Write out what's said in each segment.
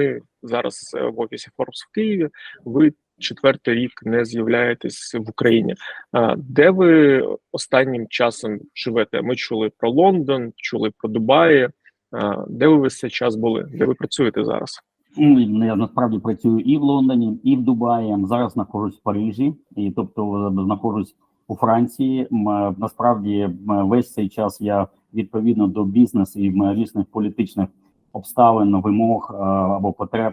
ми зараз е, в офісі Forbes в Києві. Ви четвертий рік не з'являєтесь в Україні. Де ви останнім часом живете? Ми чули про Лондон, чули про Дубаї. Де ви весь цей час були? Де ви працюєте зараз? Ну, Я насправді працюю і в Лондоні, і в Дубаї. Зараз знаходжусь в Парижі, і тобто е, знаходжусь у Франції. Е, Насправді весь цей час я відповідно до бізнесу і різних політичних обставин, вимог е, або потреб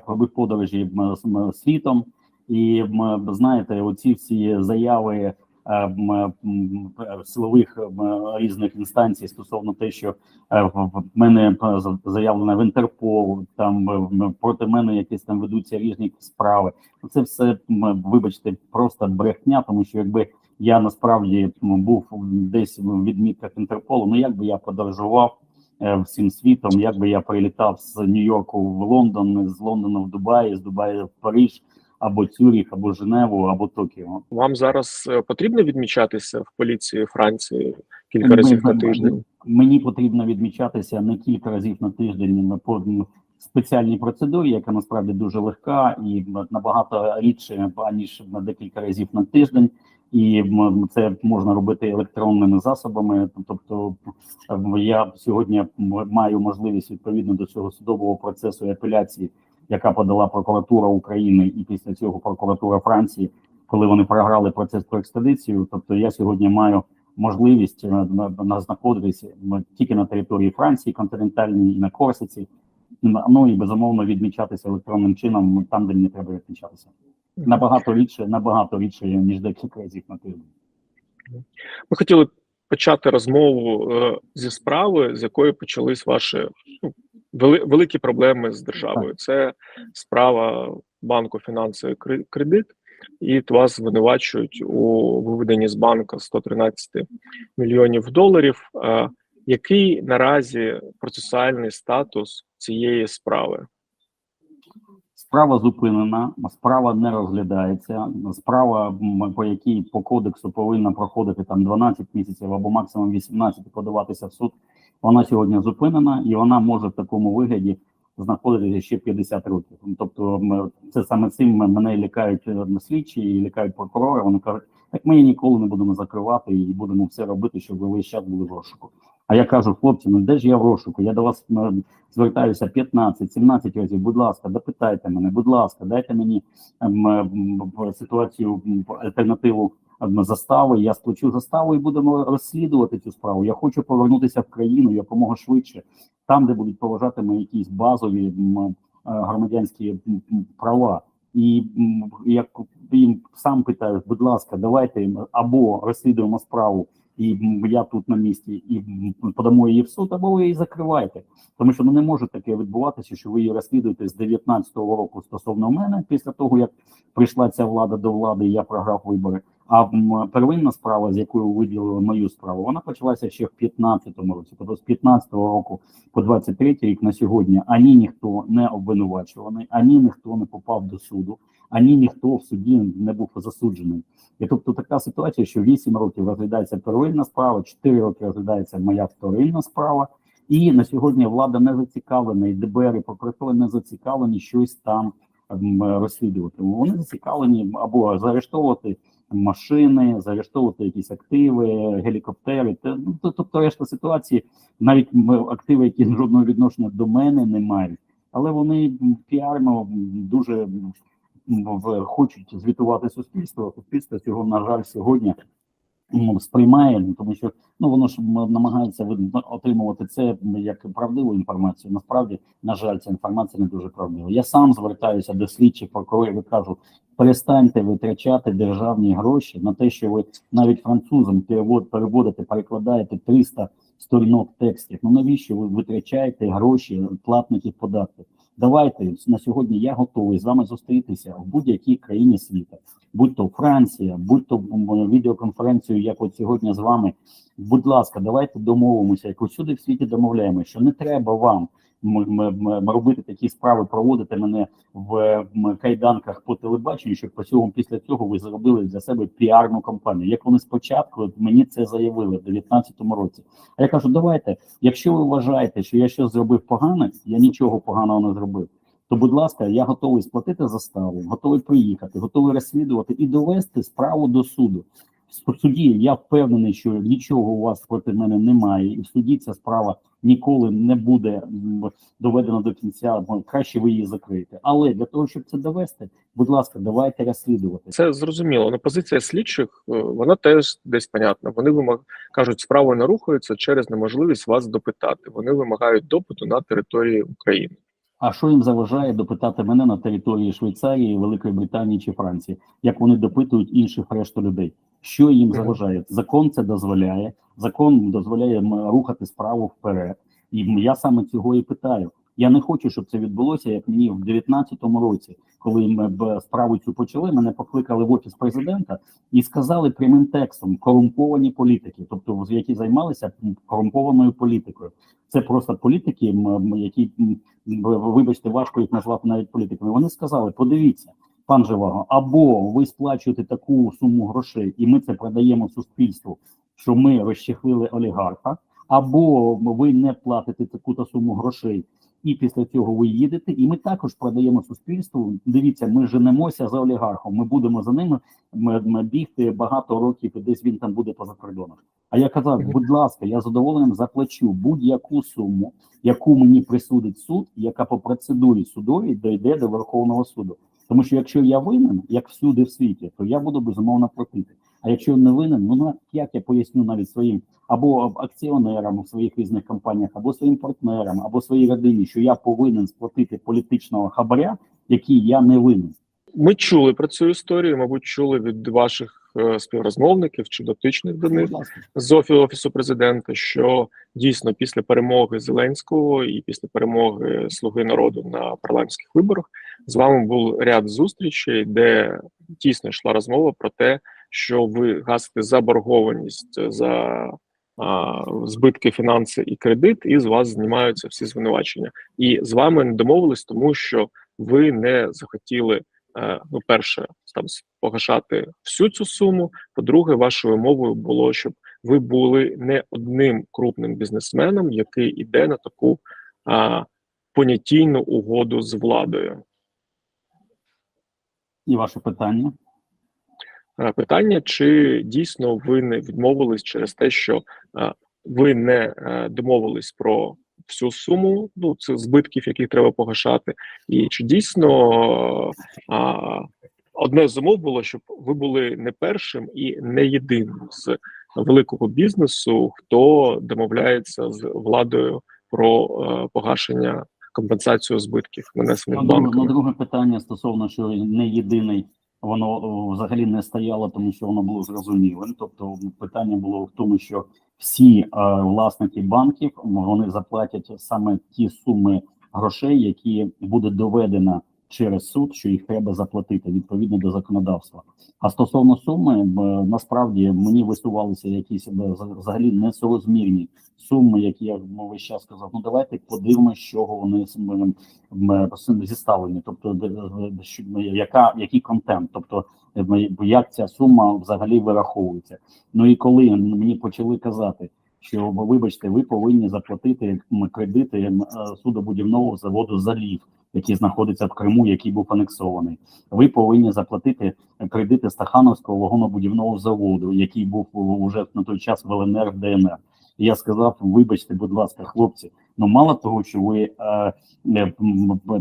м, світом. І знаєте, оці всі заяви е, силових різних інстанцій стосовно те, що Е, в мене за- заявлено в Інтерпол, там проти мене якісь там ведуться різні справи. Це все, вибачте, просто брехня, тому що якби я насправді був десь в відмітках Інтерполу, ну як би я подорожував всім світом, як би я прилітав з Нью-Йорку в Лондон, з Лондона в Дубаї, з Дубаї в Париж, або Цюріх, або Женеву, або Токіо. Вам зараз е, потрібно відмічатися в поліції Франції кілька Ми- разів на тиждень? Мені потрібно відмічатися не кілька разів на тиждень на по спеціальній процедурі, яка насправді дуже легка і набагато рідше аніж на декілька разів на тиждень. І це можна робити електронними засобами. Тобто я сьогодні маю можливість відповідно до цього судового процесу і апеляції, яка подала прокуратура України, і після цього прокуратура Франції, коли вони програли процес про екстрадицію. Тобто я сьогодні маю можливість е, на, на знаходитися тільки на території Франції, континентальній і на Корсиці. Ну і безумовно відмічатися електронним чином там, де мені треба відмічатися. Набагато рідше, набагато рідше, ніж декілька разів на тиждень. Ми хотіли почати розмову е, зі справи, з якої почались ваші ну, вели, великі проблеми з державою. Це справа банку фінансовий кредит, і вас звинувачують у виведенні з банка 113 мільйонів доларів. Е, який наразі процесуальний статус цієї справи? Справа зупинена, справа не розглядається. Справа, по якій по кодексу повинна проходити там 12 місяців або максимум 18 і подаватися в суд. Вона сьогодні зупинена, і вона може в такому вигляді знаходитися ще 50 років. Ну, Тобто, це саме цим мене лякають е, слідчі і лякають прокурори. Вони кажуть, так ми її ніколи не будемо закривати і будемо все робити, щоб ви весь час були в розшуку. А я кажу, хлопці, ну де ж я в розшуку? Я до вас звертаюся 15-17 разів. Будь ласка, допитайте мене, будь ласка, дайте мені ситуацію альтернативу застави. Я сплачу заставу і будемо розслідувати цю справу. Я хочу повернутися в країну якомога швидше, там, де будуть поважати мої якісь базові е, громадянські права. І як їм сам питаю, будь ласка, давайте або розслідуємо справу, і я тут на місці, і подамо її в суд, або ви її закриваєте. Тому що ну не може таке відбуватися, що ви її розслідуєте з 19-го року стосовно мене, після того як прийшла ця влада до влади, і я програв вибори. А первинна справа, з якою виділили мою справу, вона почалася ще в 15-му році. Тобто з 15-го року по 23-й рік на сьогодні ані ніхто не обвинувачуваний, ані ніхто не попав до суду, ані ніхто в суді не був засуджений. І тобто така ситуація, що 8 років розглядається первинна справа, 4 роки розглядається моя вторинна справа. І на сьогодні влада не зацікавлена, і ДБР, і прокуратура не зацікавлені щось там розслідувати. Вони зацікавлені або заарештовувати машини, заарештовувати якісь активи, гелікоптери. Ну, тобто решта ситуації, навіть активи, які жодного відношення до мене не мають, але вони піарно дуже хочуть звітувати суспільство. Суспільство цього, на жаль, сьогодні ну, сприймає, ну, тому що ну воно ж намагається отримувати це як правдиву інформацію. Насправді, на жаль, ця інформація не дуже правдива. Я сам звертаюся до слідчих прокурорів і кажу: перестаньте витрачати державні гроші на те, що ви навіть французам перевод переводите, перекладаєте 300 сторінок текстів. Ну навіщо ви витрачаєте гроші платників податків? Давайте на сьогодні я готовий з вами зустрітися в будь-якій країні світу, будь то Франція, будь то відеоконференцію, як от сьогодні з вами. Будь ласка, давайте домовимося, як усюди в світі домовляємося, що не треба вам робити такі справи, проводити мене в кайданках по телебаченню, щоб по цьому після цього ви зробили для себе піарну кампанію. Як вони спочатку мені це заявили в 19-му році. А я кажу, давайте, якщо ви вважаєте, що я щось зробив погане, я нічого поганого не зробив. то, будь ласка, я готовий сплатити заставу, готовий приїхати, готовий розслідувати і довести справу до суду. В суді я впевнений, що нічого у вас проти мене немає, і в суді ця справа ніколи не буде доведена до кінця. Краще ви її закриєте. Але для того, щоб це довести, будь ласка, давайте розслідувати. Це зрозуміло. Ну, позиція слідчих е, вона теж десь понятна. Вони вимаг... кажуть, справи не рухаються через неможливість вас допитати. Вони вимагають допиту на території України. А що їм заважає допитати мене на території Швейцарії, Великої Британії чи Франції, як вони допитують інших решту людей? Що їм заважає? Закон це дозволяє. Закон дозволяє рухати справу вперед. І я саме цього і питаю. Я не хочу, щоб це відбулося, як мені в 19-му році, коли ми б справу цю почали, мене покликали в офіс президента і сказали прямим текстом корумповані політики, тобто які займалися корумпованою політикою. Це просто політики, які вибачте, важко їх назвати навіть політиками. Вони сказали: подивіться, пан Живаго, або ви сплачуєте таку суму грошей, і ми це продаємо суспільству, що ми розчехлили олігарха, або ви не платите таку-то суму грошей. І після цього ви їдете, і ми також продаємо суспільству. Дивіться, ми женемося за олігархом. Ми будемо за ними бігти багато років, і десь він там буде поза кордоном. А я казав, будь ласка, я задоволенням заплачу будь-яку суму, яку мені присудить суд, яка по процедурі судовій дійде до Верховного суду. Тому що якщо я винен, як всюди в світі, то я буду безумовно платити. А якщо не винен, ну як я поясню навіть своїм або акціонерам у своїх різних компаніях, або своїм партнерам, або своїй родині, що я повинен сплатити політичного хабаря, який я не винен. Ми чули про цю історію, мабуть, чули від ваших е, співрозмовників чи дотичних до них з офісу президента, що дійсно після перемоги Зеленського і після перемоги Слуги народу на парламентських виборах з вами був ряд зустрічей, де дійсно йшла розмова про те, що ви гасите заборгованість за а, збитки фінанси і кредит, і з вас знімаються всі звинувачення. І з вами не домовились, тому що ви не захотіли. Е, Ну, перше, там погашати всю цю суму. По-друге, вашою умовою було, щоб ви були не одним крупним бізнесменом, який іде на таку а, понятійну угоду з владою. І ваше питання. Е, Питання: чи дійсно ви не відмовились через те, що е, ви не домовились про всю суму ну цих збитків, яких треба погашати, і чи дійсно а, одне з умов було, щоб ви були не першим і не єдиним з великого бізнесу, хто домовляється з владою про е, погашення компенсацію збитків, нанесених Ну, друге, ну, друге питання стосовно, що не єдиний, воно взагалі не стояло, тому що воно було зрозумілим. Тобто питання було в тому, що всі е, власники банків вони заплатять саме ті суми грошей, які буде доведено через суд, що їх треба заплатити відповідно до законодавства. А стосовно суми, насправді мені висувалися якісь з- взагалі несорозмірні суми, які я ну, весь час сказав. Ну давайте подивимося, чого вони зіставлені. Тобто, де- яка який контент, тобто е, як ця сума взагалі вираховується. Ну і коли мені почали казати. Що вибачте, ви повинні заплатити кредити е, судобудівного заводу залів, який знаходиться в Криму, який був анексований. Ви повинні заплатити кредити Стахановського вагонобудівного заводу, який був уже на той час в ЛНР, в ДНР. І я сказав: вибачте, будь ласка, хлопці. Ну мало того, що ви е, не,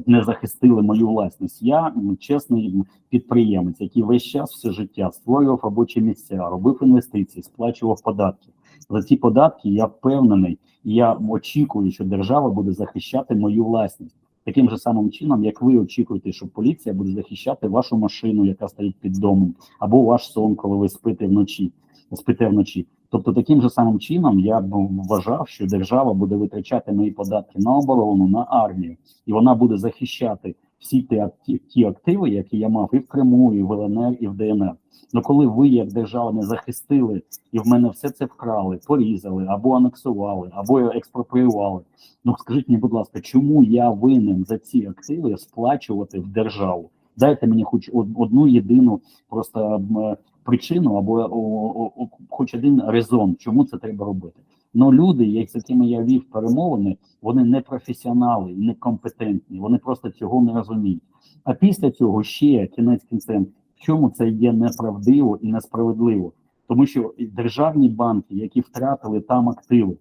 не захистили мою власність. Я чесний підприємець, який весь час все життя створював робочі місця, робив інвестиції, сплачував податки. За ці податки я впевнений, я очікую, що держава буде захищати мою власність. Таким же самим чином, як ви очікуєте, що поліція буде захищати вашу машину, яка стоїть під домом, або ваш сон, коли ви спите вночі, спите вночі. Тобто, таким же самим чином я б вважав, що держава буде витрачати мої податки на оборону, на армію, і вона буде захищати всі ті, ті активи, які я мав і в Криму, і в ЛНР, і в ДНР. Ну коли ви, як держава, не захистили і в мене все це вкрали, порізали, або анексували, або експроприювали. Ну скажіть мені, будь ласка, чому я винен за ці активи сплачувати в державу? Дайте мені хоч од- одну єдину просто причину або хоч один резон, чому це треба робити. Но люди, як- з якими я вів перемовини, вони не професіонали, не компетентні, вони просто цього не розуміють. А після цього ще кінець кінцем, в чому це є неправдиво і несправедливо, тому що державні банки, які втратили там активи,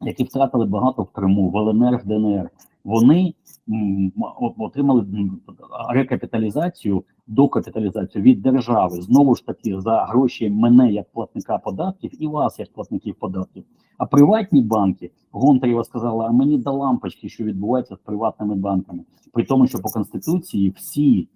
які втратили багато в Криму, в ЛНР, в ДНР, вони отримали рекапіталізацію, докапіталізацію від держави знову ж таки за гроші мене як платника податків і вас як платників податків. А приватні банки Гонтарєва сказала: а мені до лампочки, що відбувається з приватними банками, при тому, що по конституції всі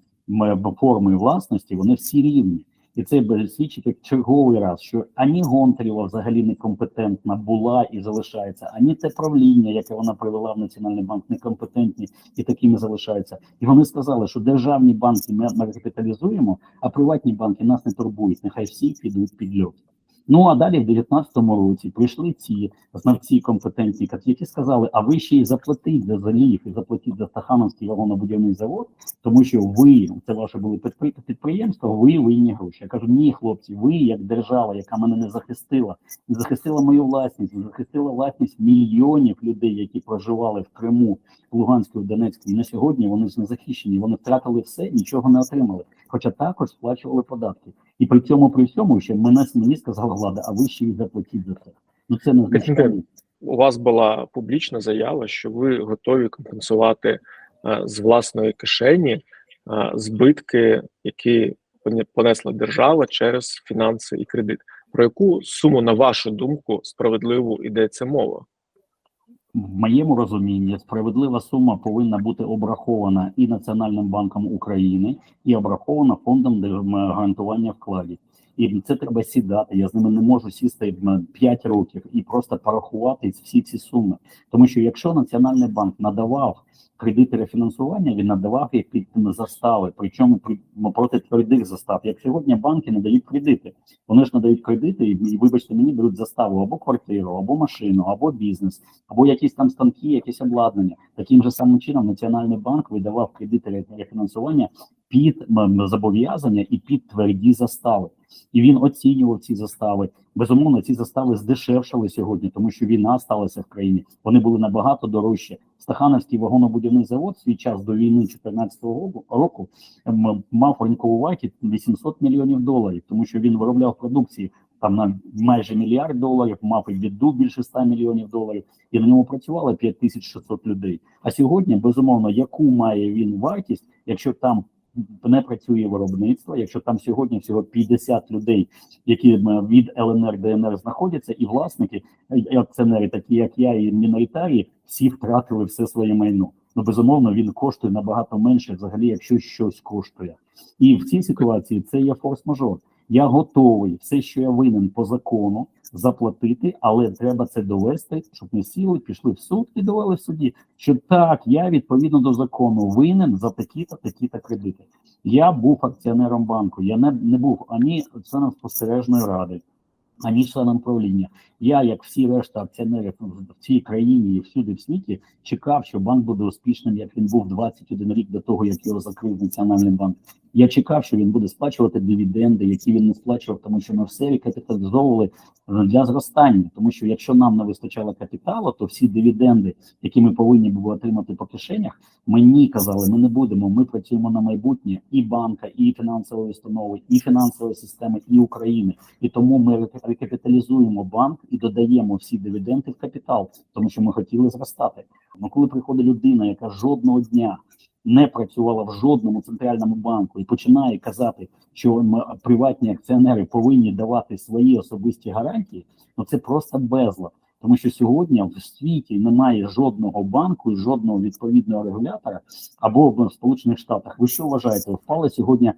форми власності вони всі рівні. І це буде свідчити черговий раз, що ані Гонтарєва взагалі некомпетентна була і залишається, ані те правління, яке вона привела в Національний банк, некомпетентні і такими залишаються. І вони сказали, що державні банки ми, капіталізуємо, а приватні банки нас не турбують. Нехай всі підуть під льот. Ну а далі в 19-му році прийшли ці знавці компетентні, які сказали: а ви ще й заплатіть за залів і заплатіть за Стахановський вагонобудівний завод, тому що ви це ваше були підпри- підприємства, ви винні гроші. Я кажу, ні, хлопці, ви як держава, яка мене не захистила, не захистила мою власність, не захистила власність мільйонів людей, які проживали в Криму, в Луганську, в Донецьку. І на сьогодні вони ж не захищені. Вони втратили все, нічого не отримали. Хоча також сплачували податки. І при цьому, при всьому, ще мене мені сказала влада, а ви ще й заплатіть за це. Ну це не Костянтин, у вас була публічна заява, що ви готові компенсувати е, з власної кишені е, збитки, які поне- понесла держава через фінанси і кредит. Про яку суму, на вашу думку, справедливу йдеться мова? В моєму розумінні справедлива сума повинна бути обрахована і Національним банком України, і обрахована фондом гарантування вкладів. І це треба сідати. Я з ними не можу сісти 5 років і просто порахувати всі ці суми. Тому що якщо Національний банк надавав кредити рефінансування, він надавав їх під застави, причому при- проти твердих застав. Як сьогодні банки надають кредити, вони ж надають кредити, і, вибачте, мені беруть заставу або квартиру, або машину, або бізнес, або якісь там станки, якісь обладнання. Таким же самим чином Національний банк видавав кредити ре- рефінансування під зобов'язання і під тверді застави. І він оцінював ці застави. Безумовно, ці застави здешевшали сьогодні, тому що війна сталася в країні. Вони були набагато дорожчі. Стахановський вагонобудівний завод свій час до війни 2014 року, мав ринкову вартість 800 мільйонів доларів, тому що він виробляв продукції там на майже мільярд доларів, мав і біду більше 100 мільйонів доларів, і на ньому працювало 5600 людей. А сьогодні, безумовно, яку має він вартість, якщо там не працює виробництво, якщо там сьогодні всього 50 людей, які від ЛНР ДНР знаходяться, і власники, і акціонери, такі як я, і міноритарії, всі втратили все своє майно. Ну безумовно, він коштує набагато менше, взагалі, якщо щось коштує. І в цій ситуації це є форс-мажор. Я готовий все, що я винен по закону, заплатити, але треба це довести, щоб ми сіли, пішли в суд і довели в суді, що так, я відповідно до закону винен за такі-то, такі-то кредити. Я був акціонером банку, я не, не був ані членом спостережної ради, ані членом правління. Я, як всі решта акціонерів в цій країні і всюди в світі, чекав, що банк буде успішним, як він був 21 рік до того, як його закрив Національний банк. Я чекав, що він буде сплачувати дивіденди, які він не сплачував, тому що ми все рекапіталізовували е, для зростання. Тому що якщо нам не вистачало капіталу, то всі дивіденди, які ми повинні були отримати по кишенях, мені казали, ми не будемо. Ми працюємо на майбутнє і банка, і фінансової установи, і фінансової системи, і України. І тому ми рекапіталізуємо банк і додаємо всі дивіденди в капітал, тому що ми хотіли зростати. Ну коли приходить людина, яка жодного дня не працювала в жодному центральному банку і починає казати, що приватні акціонери повинні давати свої особисті гарантії, ну це просто безлад. Тому що сьогодні в світі немає жодного банку і жодного відповідного регулятора або в Сполучених Штатах. Ви що вважаєте? Впали сьогодні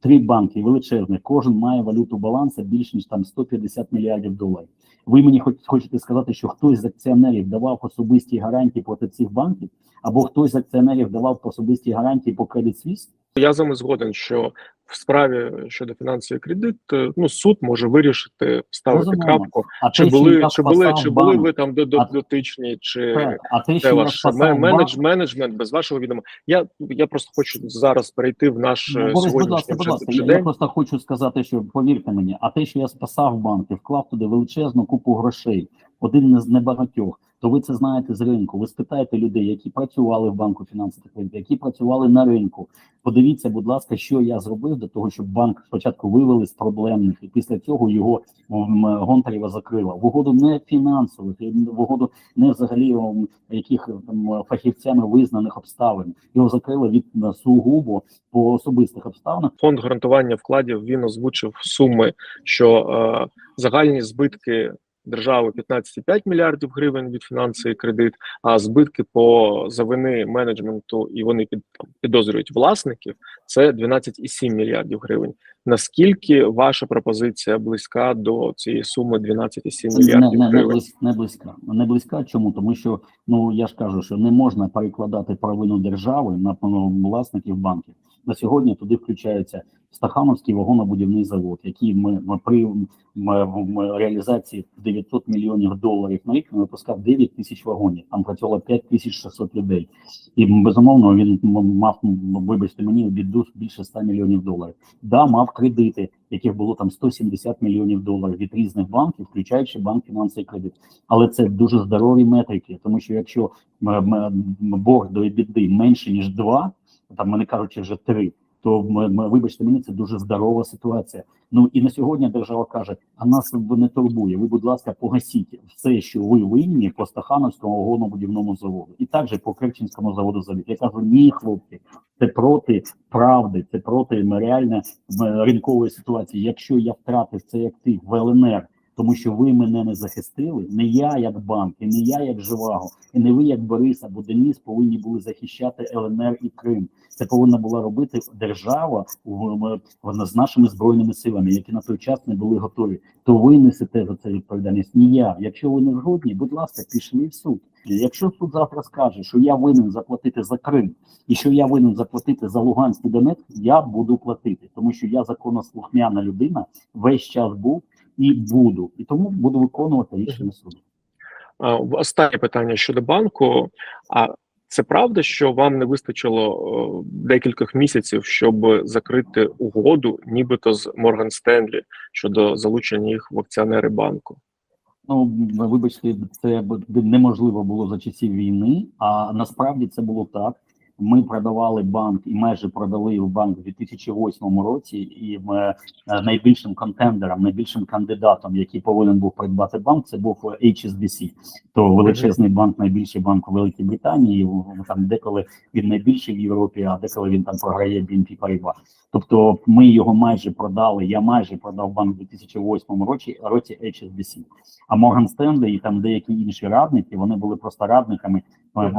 три банки величезних, кожен має валюту балансу більш ніж там 150 мільярдів доларів. Ви мені хоч хочете сказати, що хтось з акціонерів давав особисті гарантії проти цих банків, або хтось з акціонерів давав особисті гарантії по Credit Suisse? Я з вами згоден, що в справі щодо фінансової кредит, ну суд може вирішити ставити Безумовно. крапку, А чи були чи були чи були ви там до, до дотичні, чи а те, це ваш менедж, менеджмент без вашого відома. Я я просто хочу зараз перейти в наш Ну, е, Борис, будь ласка, сьогоднішній будь ласка, я, я просто хочу сказати, що повірте мені, а те, що я спасав банк і вклав туди величезну купу грошей, один з небагатьох, то ви це знаєте з ринку. Ви спитаєте людей, які працювали в банку фінансових кредитів, які працювали на ринку. Подивіться, будь ласка, що я зробив для того, щоб банк спочатку вивели з проблемних, і після цього його Гонтарєва закрила в угоду не фінансових, в угоду не взагалі яких там фахівцями визнаних обставин. Його закрили від сугубо по особистих обставинах. Фонд гарантування вкладів він озвучив суми, що е, загальні збитки держави 15,5 мільярдів гривень від фінансовий кредит, а збитки по завини менеджменту і вони під там, підозрюють власників це 12,7 мільярдів гривень. Наскільки ваша пропозиція близька до цієї суми 12,7 не, мільярдів не, не, гривень? близька, не близька. Не близька. Чому? Тому що ну я ж кажу, що не можна перекладати провину держави на ну, власників банків. На сьогодні туди включається Стахановський вагонобудівний завод, який ми, ми при м, м, реалізації 900 мільйонів доларів на рік випускав 9 тисяч вагонів. Там працювало 5600 людей. І безумовно він мав, вибачте мені, біду більше 100 мільйонів доларів. Да, мав кредити, яких було там 170 мільйонів доларів від різних банків, включаючи банк фінансовий кредит. Але це дуже здорові метрики, тому що якщо борг до біди менше ніж 2, там мене кажучи вже 3, то м, м, вибачте мені, це дуже здорова ситуація. Ну і на сьогодні держава каже: а нас не турбує. Ви, будь ласка, погасіть все, що ви винні по Стахановському вагонобудівному заводу, і також по Керченському заводу завід. Я кажу, ні, хлопці, це проти правди, це проти реально ринкової ситуації. Якщо я втратив цей актив в ЛНР, тому що ви мене не захистили, не я як банк, і не я як Живаго, і не ви як Борис або Деніс повинні були захищати ЛНР і Крим. Це повинна була робити держава в- з нашими збройними силами, які на той час не були готові. То ви несете за це відповідальність. Не я. Якщо ви не згодні, будь ласка, пішли в суд. Якщо суд завтра скаже, що я винен заплатити за Крим і що я винен заплатити за Луганськ і Донецьк, я буду платити, тому що я законослухняна людина весь час був і буду, і тому буду виконувати рішення суду. Останнє питання щодо банку. А це правда, що вам не вистачило е, декількох місяців, щоб закрити угоду, нібито з Морган Стенлі щодо залучення їх в акціонери банку? Ну вибачте, це неможливо було за часів війни. А насправді це було так. Ми продавали банк і майже продали в банк у 2008 році. І ми, е, найбільшим контендером, найбільшим кандидатом, який повинен був придбати банк, це був HSBC. То величезний банк, найбільший банк у Великій Британії. в- Там деколи він найбільший в Європі, а деколи він там програє BNP Paribas. Тобто ми його майже продали. Я майже продав банк у 2008 році році HSBC. А Морган Стенлі і там деякі інші радники, вони були просто радниками е,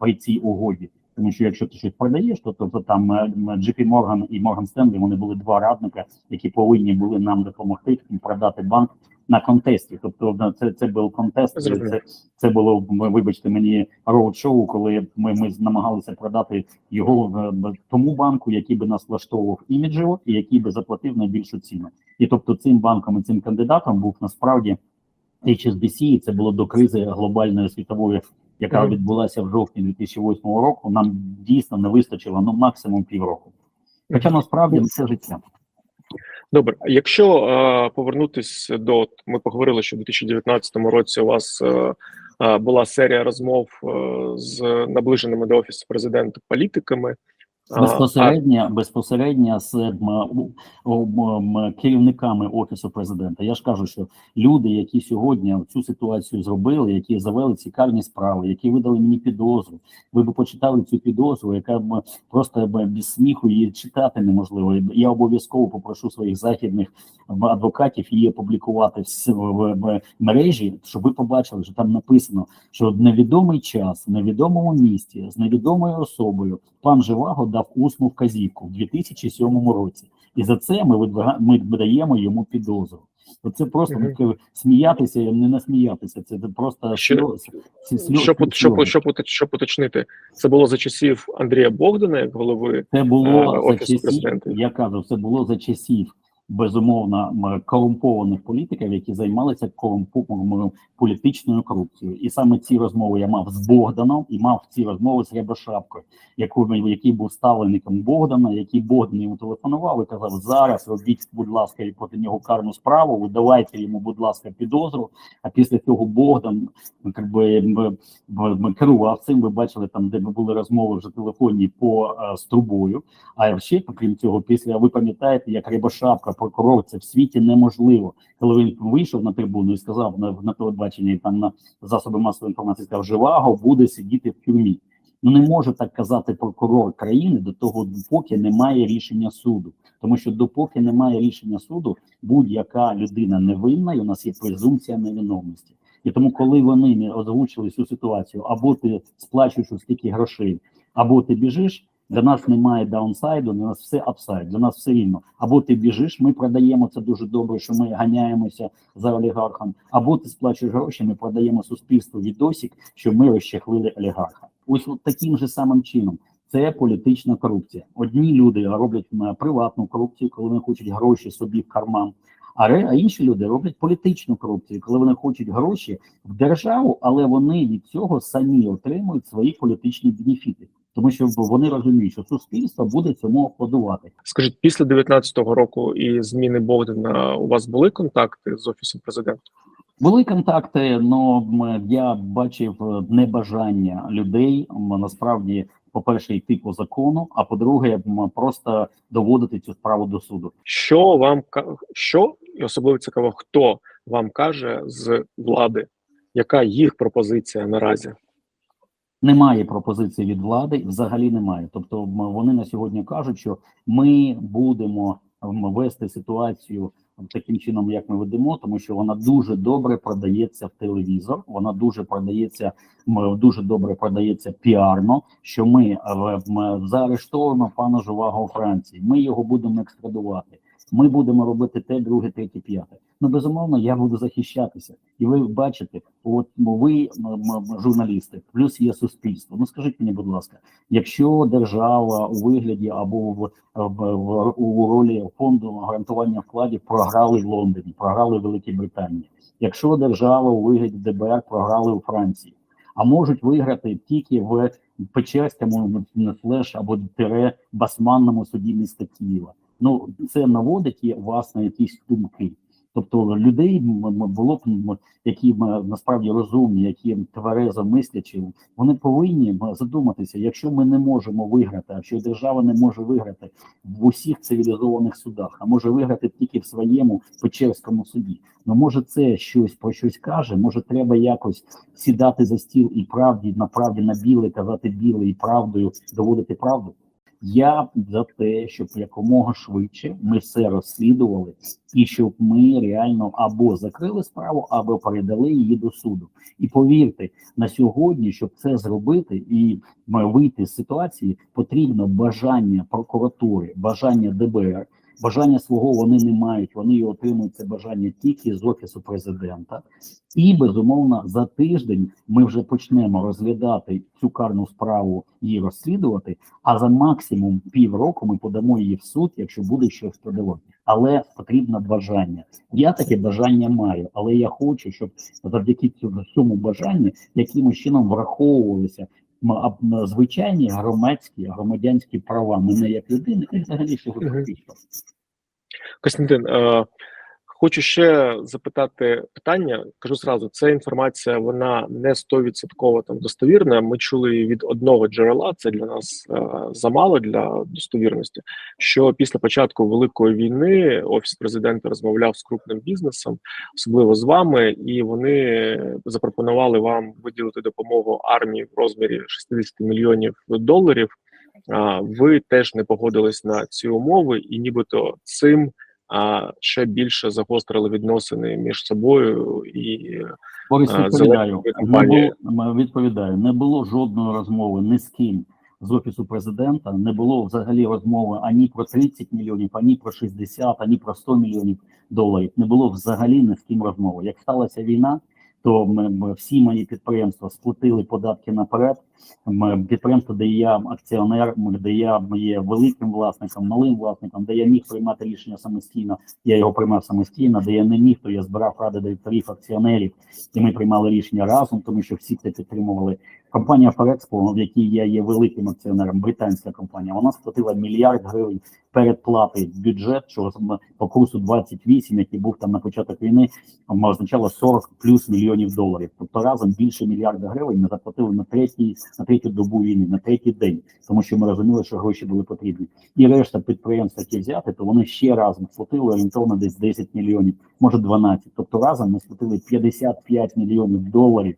при цій угоді. Тому що якщо ти щось продаєш, то тобто там е, JP Morgan і Morgan Stanley, вони були два радника, які повинні були нам допомогти продати банк на контесті. Тобто це, це був контест, це, це було вибачте мені роуд-шоу, коли ми, ми намагалися продати його е, тому банку, який би нас влаштовував іміджево і який би заплатив найбільшу ціну. І тобто цим банком і цим кандидатом був насправді HSBC, і це було до кризи глобальної світової, яка відбулася в жовтні 2008 року. Нам дійсно не вистачило ну максимум півроку. Хоча насправді все життя. Добре, якщо е, повернутися до ми поговорили, що в 2019 році у вас е, е, була серія розмов е, з наближеними до офісу президента політиками. Безпосередньо, безпосередньо з керівниками офісу президента. Я ж кажу, що люди, які сьогодні цю ситуацію зробили, які завели цікаві справи, які видали мені підозру. Ви б почитали цю підозру, яка б просто без сміху її читати неможливо. Я обов'язково попрошу своїх західних адвокатів її опублікувати в, мережі, щоб ви побачили, що там написано, що в невідомий час, в невідомому місті, з невідомою особою пан Живаго дав усну вказівку в 2007 році, і за це ми видвига- ми видаємо йому підозру. Оце просто Мгм. ну, сміятися, не насміятися. Це просто Що- Щоб, сльози. щоб, щоб, щоб, щоб уточнити, це було за часів Андрія Богдана як голови. Це Е, було за часів, президента. я кажу, це було за часів безумовно корумпованих політиків, які займалися корумпованою політичною корупцією. І саме ці розмови я мав з Богданом і мав ці розмови з Рябошапкою, який був ставленником Богдана, який Богдан йому телефонував і казав: зараз робіть, будь ласка, і проти нього карну справу, видавайте йому, будь ласка, підозру. А після цього Богдан как би, м, м, керував цим. Ви бачили там, де були розмови вже телефонні по е, з. А ще, окрім цього, після ви пам'ятаєте, як Рябошапка, прокурор, це в світі неможливо. Коли він вийшов на трибуну і сказав на, на телебаченні, там на засоби масової інформації, сказав, Живаго буде сидіти в тюрмі. Ну не може так казати прокурор країни до того, поки немає рішення суду. Тому що допоки немає рішення суду, будь-яка людина невинна, і у нас є презумпція невиновності. І тому, коли вони не озвучили цю ситуацію, або ти сплачуєш стільки грошей, або ти біжиш. Для нас немає даунсайду, для нас все апсайд, для нас все рівно. Або ти біжиш, ми продаємо це дуже добре, що ми ганяємося за олігархом, або ти сплачуєш гроші, ми продаємо суспільству відосик, що ми розчехлили олігарха. Ось от таким же самим чином. Це політична корупція. Одні люди роблять приватну корупцію, коли вони хочуть гроші собі в карман. А інші люди роблять політичну корупцію, коли вони хочуть гроші в державу, але вони від цього самі отримують свої політичні бенефіти, тому що вони розуміють, що суспільство буде цьому аплодувати. Скажіть, після 19-го року і зміни Богдана у вас були контакти з офісом президента? Були контакти, але я бачив е, небажання людей насправді, по-перше, йти по закону, а по-друге, просто доводити цю справу до суду. Що вам що і особливо цікаво, хто вам каже з влади, яка їх пропозиція наразі? Немає пропозиції від влади, взагалі немає. Тобто, вони на сьогодні кажуть, що ми будемо вести ситуацію таким чином, як ми ведемо, тому що вона дуже добре продається в телевізор. Вона дуже продається, дуже добре продається піарно. Що ми е, в- м, заарештовуємо пана Жувага у Франції. Ми його будемо екстрадувати. Ми будемо робити те, друге, третє, п'яте. Ну безумовно, я буду захищатися, і ви бачите, от ви журналісти, плюс є суспільство. Ну скажіть мені, будь ласка, якщо держава у вигляді або в, в, в у ролі фонду гарантування вкладів програли в Лондоні, програли в Великій Британії, якщо держава у вигляді ДБР програли у Франції, а можуть виграти тільки в Печерському флеш або тире басманному суді міста Києва. Ну це наводить вас на якісь думки. Тобто людей було б які насправді розумні, які тверезо мислячі, вони повинні задуматися, якщо ми не можемо виграти, а якщо держава не може виграти в усіх цивілізованих судах, а може виграти тільки в своєму Печерському суді. Ну може це щось про щось каже. Може, треба якось сідати за стіл і правді на правді на біле казати біле і правдою доводити правду. Я за те, щоб якомога швидше ми все розслідували, і щоб ми реально або закрили справу, або передали її до суду. І повірте, на сьогодні, щоб це зробити і вийти з ситуації, потрібно бажання прокуратури, бажання ДБР. Бажання свого вони не мають. Вони отримують це бажання тільки з офісу президента. І безумовно за тиждень ми вже почнемо розглядати цю карну справу і розслідувати. А за максимум півроку ми подамо її в суд, якщо буде щось подавати. Але потрібно бажання. Я таке бажання маю, але я хочу, щоб завдяки цьому бажанню якимось чином враховувалися звичайні громадські громадянські права мене як людини і взагалі всього фактично. Костянтин, хочу ще запитати питання. Кажу зразу, ця інформація вона не 100% там достовірна. Ми чули її від одного джерела. Це для нас е, замало для достовірності. Що після початку великої війни офіс президента розмовляв з крупним бізнесом, особливо з вами, і вони запропонували вам виділити допомогу армії в розмірі 60 мільйонів доларів. А ви теж не погодились на ці умови, і нібито цим а, ще більше загострили відносини між собою і Борис, відповідаю. Не було, відповідаю, не було жодної розмови ні з ким з офісу президента. Не було взагалі розмови ані про 30 мільйонів, ані про 60, ані про 100 мільйонів доларів. Не було взагалі ні з ким розмови. Як сталася війна, то ми, ми- всі мої підприємства сплатили податки наперед. Підприємство, де я акціонер, де я є великим власником, малим власником, де я міг приймати рішення самостійно, я його приймав самостійно, де я не міг, то я збирав ради директорів, акціонерів, і ми приймали рішення разом, тому що всі це підтримували. Компанія Форекспо, в якій я є великим акціонером, британська компанія, вона сплатила мільярд гривень передплати в бюджет, що по курсу 28, який був там на початок війни, означало 40 плюс мільйонів доларів. Тобто разом більше мільярда гривень ми заплатили на третій, на третю добу війни, на третій день, тому що ми розуміли, що гроші були потрібні. І решта підприємств, які взяти, то вони ще разом сплатили орієнтовно десь 10 мільйонів, може 12. Тобто разом ми сплатили 55 мільйонів доларів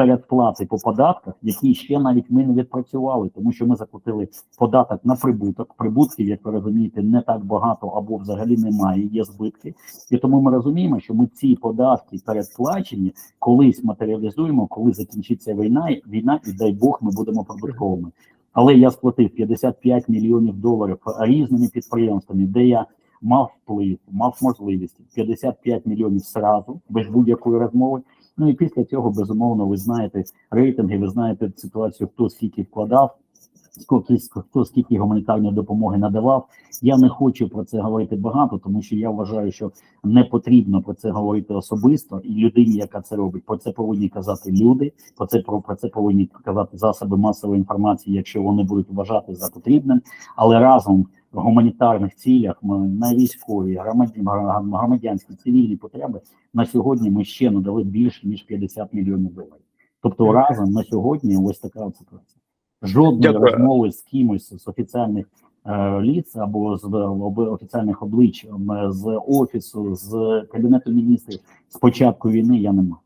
передплати по податках, які ще навіть ми не відпрацювали, тому що ми заплатили податок на прибуток. Прибутків, як ви розумієте, не так багато або взагалі немає, є збитки. І тому ми розуміємо, що ми ці податки передплачені колись матеріалізуємо, коли закінчиться війна, війна, і дай Бог, ми будемо прибутковими. Але я сплатив 55 мільйонів доларів різними підприємствами, де я мав вплив, мав можливість 55 мільйонів зразу, без будь-якої розмови. Ну і після цього, безумовно, ви знаєте рейтинги, ви знаєте ситуацію, хто скільки вкладав, скільки, хто скільки гуманітарної допомоги надавав. Я не хочу про це говорити багато, тому що я вважаю, що не потрібно про це говорити особисто і людині, яка це робить. Про це повинні казати люди. Про це про, про це повинні казати засоби масової інформації, якщо вони будуть вважати за потрібним. Але разом гуманітарних цілях ми на військові, громадян, громадянські цивільні потреби на сьогодні ми ще надали більше ніж 50 мільйонів доларів. Тобто разом на сьогодні ось така ситуація. Жодної Дякую. розмови з кимось з офіціальних е, ліц або з об- офіціальних облич з офісу, з кабінету міністрів з початку війни я не мав.